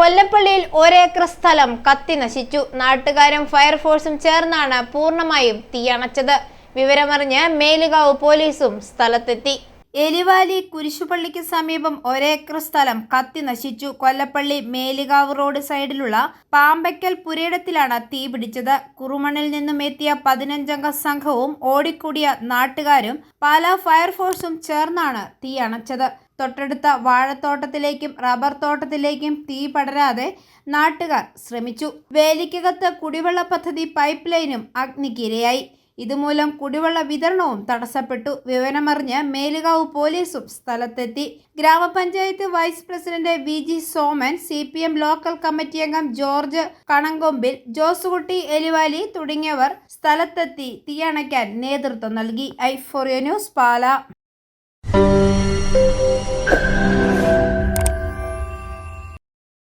കൊല്ലപ്പള്ളിയിൽ ഒരേക്കർ സ്ഥലം കത്തി നശിച്ചു. നാട്ടുകാരും ഫയർഫോഴ്സും ചേർന്നാണ് പൂർണമായും തീയണച്ചത് വിവരമറിഞ്ഞ് മേലുകാവ് പോലീസും സ്ഥലത്തെത്തി. എലിവാലി കുരിശുപള്ളിക്ക് സമീപം ഒരേക്കർ സ്ഥലം കത്തി നശിച്ചു. കൊല്ലപ്പള്ളി മേലുകാവ് റോഡ് സൈഡിലുള്ള പാമ്പയ്ക്കൽ പുരയിടത്തിലാണ് തീ പിടിച്ചത്. കുറുമണിൽ നിന്നും എത്തിയ പതിനഞ്ചംഗ സംഘവും ഓടിക്കൂടിയ നാട്ടുകാരും പാലാ ഫയർഫോഴ്സും ചേർന്നാണ് തീ അണച്ചത്. തൊട്ടടുത്ത വാഴത്തോട്ടത്തിലേക്കും റബ്ബർ തോട്ടത്തിലേക്കും തീ പടരാതെ നാട്ടുകാർ ശ്രമിച്ചു. വേലിക്കകത്ത് കുടിവെള്ള പദ്ധതി പൈപ്പ് ലൈനും അഗ്നിക്കിരയായി. ഇതുമൂലം കുടിവെള്ള വിതരണവും തടസ്സപ്പെട്ടു. വിവരമറിഞ്ഞ് മേലുകാവ് പോലീസും സ്ഥലത്തെത്തി. ഗ്രാമപഞ്ചായത്ത് vice president V G Soman C P M local committee അംഗം ജോർജ് കണങ്കൊമ്പിൽ ജോസുകുട്ടി എലിവാലി തുടങ്ങിയവർ സ്ഥലത്തെത്തി തീയണയ്ക്കാൻ നേതൃത്വം നൽകി. ഐ ഫോറിയോ ന്യൂസ് പാല.